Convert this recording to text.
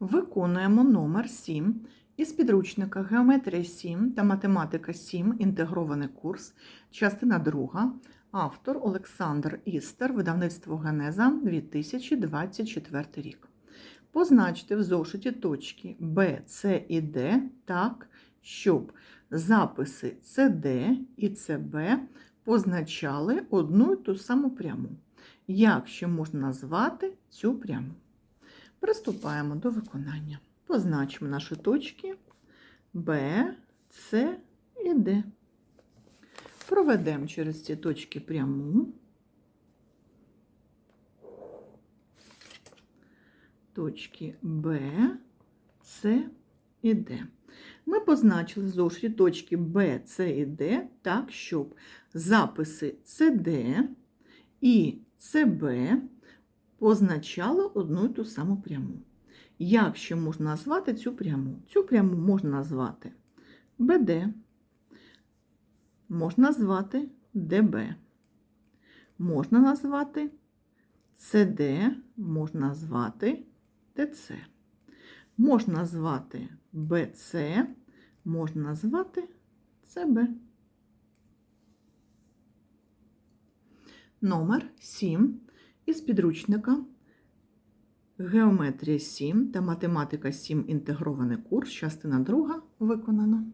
Виконуємо номер 7 із підручника Геометрія 7 та Математика 7. Інтегрований курс, частина 2. Автор Олександр Істер, видавництво Генеза 2024 рік. Позначте в зошиті точки Б, С і Д так, щоб записи CD і CB позначали одну і ту саму пряму. Як ще можна назвати цю пряму? Приступаємо до виконання. Позначимо наші точки Б, С і Д. Проведемо через ці точки пряму. Точки Б, С і Д. Ми позначили зошиті точки Б, С і Д так, щоб записи CD і CB позначали одну і ту саму пряму. Як ще можна назвати цю пряму? Цю пряму можна назвати БД, можна назвати ДБ, можна назвати СД, можна назвати ТЦ, можна назвати БЦ, можна назвати ЦБ. Номер 7 із підручника Геометрія 7 та Математика 7. Інтегрований курс, частина 2 виконано.